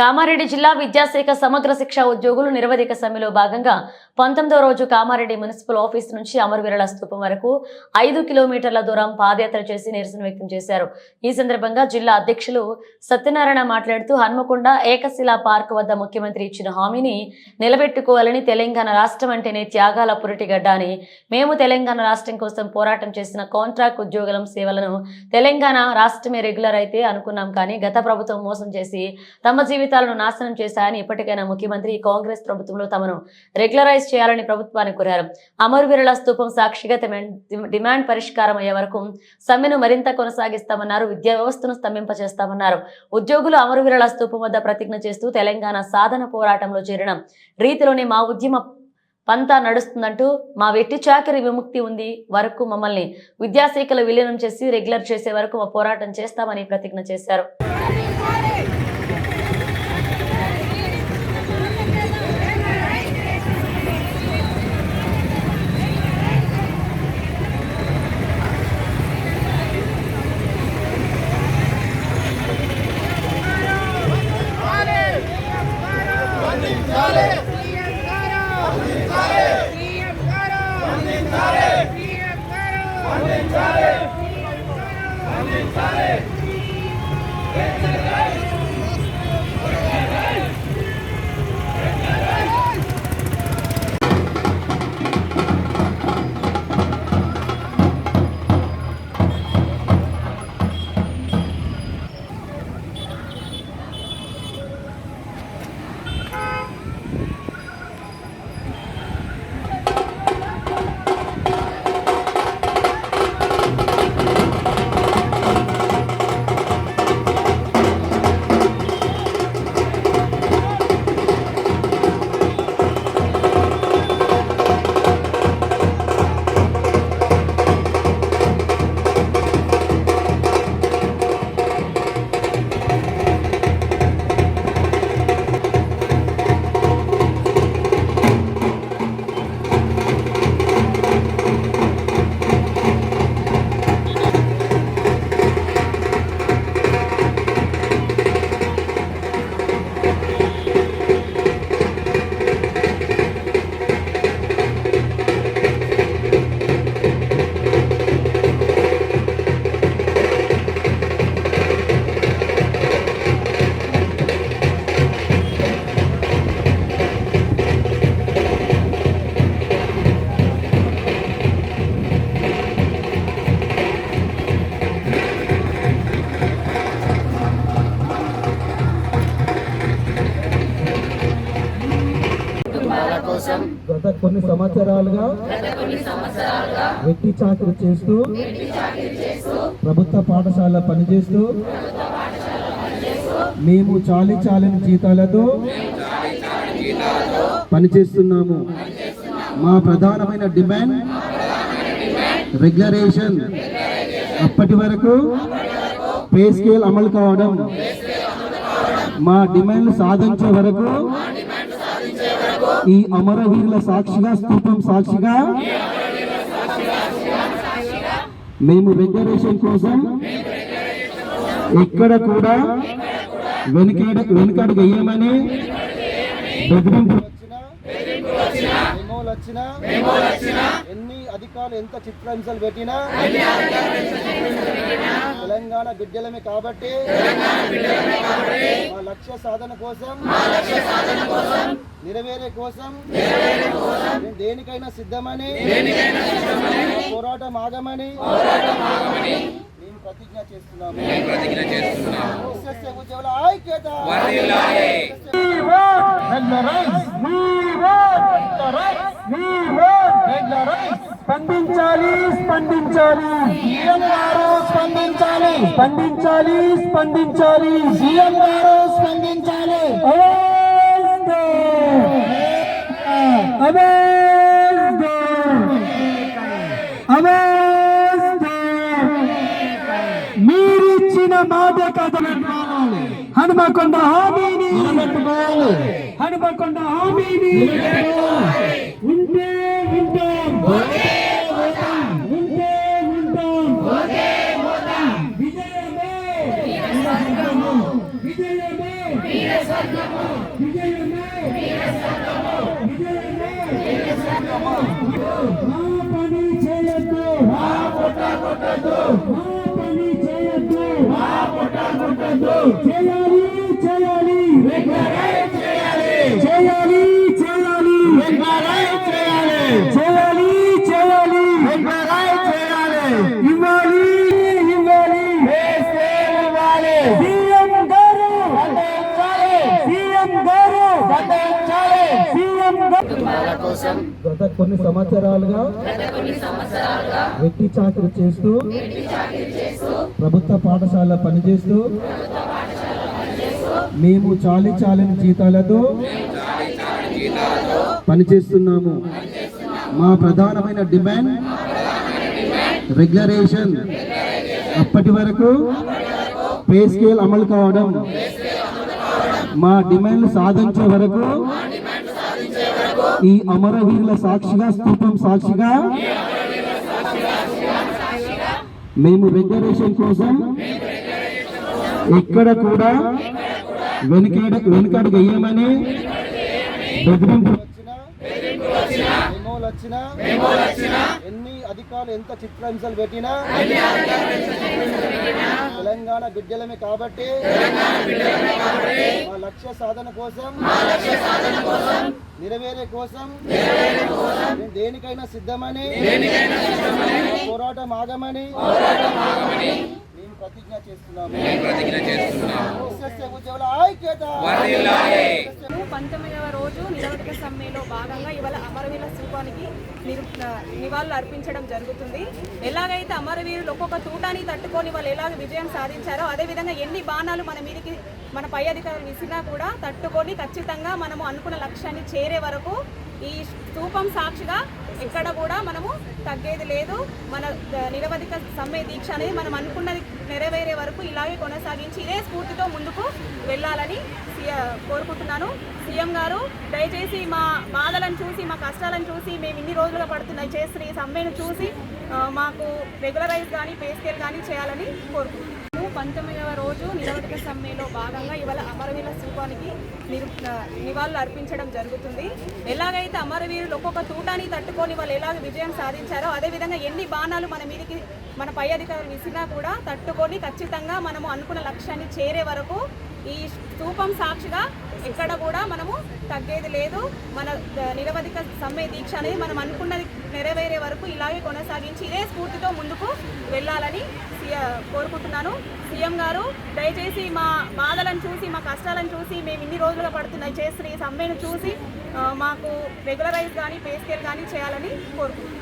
కామారెడ్డి జిల్లా విద్యాశాఖ సమగ్ర శిక్ష ఉద్యోగులు నిరవధిక సమ్మెలో భాగంగా పంతొమ్మిదో రోజు కామారెడ్డి మున్సిపల్ ఆఫీస్ నుంచి అమరవీరుల స్థూపం వరకు ఐదు కిలోమీటర్ల దూరం పాదయాత్ర చేసి నిరసన వ్యక్తం చేశారు. ఈ సందర్భంగా జిల్లా అధ్యక్షులు సత్యనారాయణ మాట్లాడుతూ హన్మకొండ ఏకశిలా పార్క్ వద్ద ముఖ్యమంత్రి ఇచ్చిన హామీని నిలబెట్టుకోవాలని తెలంగాణ రాష్ట్రం అంటేనే త్యాగాల పురిటిగడ్డ అని మేము తెలంగాణ రాష్ట్రం కోసం పోరాటం చేసిన కాంట్రాక్ట్ ఉద్యోగుల సేవలను తెలంగాణ రాష్ట్రమే రెగ్యులర్ అయితే అనుకున్నాం కానీ గత ప్రభుత్వం మోసం చేసి తమ జీవితం జీవితాలను నాశనం చేశాయని ఇప్పటికైనా ముఖ్యమంత్రి కాంగ్రెస్ ప్రభుత్వంలో తమను రెగ్యులరైజ్ చేయాలని ప్రభుత్వాన్ని కోరారు. అమరవీరుల స్థూపం సాక్షిగా డిమాండ్ పరిష్కారం అయ్యే వరకు సమ్మెను మరింత కొనసాగిస్తామన్నారు విద్యా వ్యవస్థను స్తంభింపచేస్తామన్నారు. ఉద్యోగులు అమరవీరుల స్థూపం వద్ద ప్రతిజ్ఞ చేస్తూ తెలంగాణ సాధన పోరాటంలో చేరిన రీతిలోనే మా ఉద్యమ పంతా నడుస్తుందంటూ మా వెట్టి చాకరి విముక్తి ఉంది వరకు మమ్మల్ని విద్యాశాఖలో విలీనం చేసి రెగ్యులర్ చేసే వరకు మా పోరాటం చేస్తామని ప్రతిజ్ఞ చేశారు. గత కొన్ని సంవత్సరాలుగా వెట్టి చాకరీ చేస్తూ ప్రభుత్వ పాఠశాల పనిచేస్తూ మేము చాలి చాలని జీతాలతో పనిచేస్తున్నాము. మా ప్రధానమైన డిమాండ్ రెగ్యులరేషన్. అప్పటి వరకు పే స్కేల్ అమలు కావడం. మా డిమాండ్లు సాధించే వరకు ఈ అమరవీరుల సాక్షిగా స్థూపం సాక్షిగా మేము రిజర్వేషన్ కోసం ఎక్కడ కూడా వెనుక వెనుకడుగు వేయమని బెదిరింపు మెమోలు వచ్చినా ఎన్ని అధికారులు ఎంత చిత్రహింసలు పెట్టినా తెలంగాణ బిడ్డలమే కాబట్టి మా లక్ష్య సాధన కోసం నెరవేరే కోసం దేనికైనా సిద్ధమని పోరాటం ఆగమని మేము ప్రతిజ్ఞ చేస్తున్నాము ఉద్యోగుల ఐక్యత స్పందించాలి స్పందించాలి. సీఎం గారు స్పందించాలి స్పందించాలి. స్పందించాలి. సీఎం గారు స్పందించాలి మీరిచ్చిన మాట కథలు హనుమకొండ హామీని. హనుమకొండ హామీని. మా పని చేయొద్దు మా పొట్ట కొట్టద్దు మా పని చేయొద్దు మా పొట్ట కొట్టద్దు చేయాలి చేయాలి. చేయాలి చేయాలి. చేయాలి చేయాలి చేయాలి చేయాలి చేయాలి ఇవ్వాలి ఇవ్వాలి ఇవ్వాలి సీఎం గారు సీఎం గారు సీఎం గారు గత కొన్ని సంవత్సరాలుగా వ్యక్తి చాకరీ చేస్తూ ప్రభుత్వ పాఠశాల పనిచేస్తూ మేము చాలి చాలని జీతాలతో పనిచేస్తున్నాము. మా ప్రధానమైన డిమాండ్ రెగ్యులరేషన్. అప్పటి వరకు పే స్కేల్ అమలు కావడం. మా డిమాండ్ సాధించే వరకు ఈ అమరవీరుల సాక్షిగా స్థూపం సాక్షిగా మేము రెగ్యులేషన్ కోసం ఎక్కడ కూడా వెనుక వెనుకడుగు వేయమని బెదిరింపు వచ్చినా ఎన్ని అధికారులు ఎంత చిత్రహింసలు పెట్టినా తెలంగాణ బిడ్డలమే కాబట్టి మా లక్ష్య సాధన కోసం నెరవేరే కోసం దేనికైనా సిద్ధమని పోరాటం ఆగమని ప్రతిజ్ఞ చేస్తున్నాము. ఎస్ఎస్ఏ ఉద్యోగుల ఐక్యత. పంతొమ్మిదవ రోజు నిరవధిక సమ్మెలో భాగంగా ఇవాళ అమరవీరుల స్థూపానికి నిరు నివాళులు అర్పించడం జరుగుతుంది. ఎలాగైతే అమరవీరులు ఒక్కొక్క తూటాన్ని తట్టుకొని వాళ్ళు ఎలాగ విజయం సాధించారో అదేవిధంగా ఎన్ని బాణాలు మన మీదకి మన పై అధికారులు విసినా కూడా తట్టుకొని ఖచ్చితంగా మనము అనుకున్న లక్ష్యాన్ని చేరే వరకు ఈ స్థూపం సాక్షిగా ఎక్కడ కూడా మనము తగ్గేది లేదు. మన నిరవధిక సమ్మె దీక్ష అనేది మనం అనుకున్నది నెరవేరే వరకు ఇలాగే కొనసాగించి ఇదే స్ఫూర్తితో ముందుకు వెళ్ళాలని కోరుకుంటున్నాను. సీఎం గారు దయచేసి మా బాధలను చూసి మా కష్టాలను చూసి మేము ఇన్ని రోజులుగా పడుతున్నాయి చేస్తున్న ఈ సమ్మెను చూసి మాకు రెగ్యులరైజ్ కానీ పే స్కేల్ కానీ చేయాలని కోరుకుంటున్నాను. పంతొమ్మిదవ రోజు నిరవధిక సమ్మెలో భాగంగా ఇవాళ అమరవీరుల స్థూపానికి నిరు నివాళులు అర్పించడం జరుగుతుంది. ఎలాగైతే అమరవీరులు ఒక్కొక్క తూటాన్ని తట్టుకొని వాళ్ళు ఎలాగ విజయం సాధించారో అదేవిధంగా ఎన్ని బాణాలు మన మీదకి మన పై అధికారులు విసినా కూడా తట్టుకొని ఖచ్చితంగా మనము అనుకున్న లక్ష్యాన్ని చేరే వరకు ఈ స్థూపం సాక్షిగా ఎక్కడ కూడా మనము తగ్గేది లేదు. మన నిరవధిక సమ్మె దీక్ష అనేది మనం అనుకున్నది నెరవేరే వరకు ఇలాగే కొనసాగించి ఇదే స్ఫూర్తితో ముందుకు వెళ్ళాలని కోరుకుంటున్నాను. సీఎం గారు దయచేసి మా బాధలను చూసి మా కష్టాలను చూసి మేము ఇన్ని రోజులుగా పడుతున్నాయి చేస్తున్న ఈ సమ్మెను చూసి మాకు రెగ్యులరైజ్ కానీ పే స్కేల్ కానీ చేయాలని కోరుకుంటున్నాను.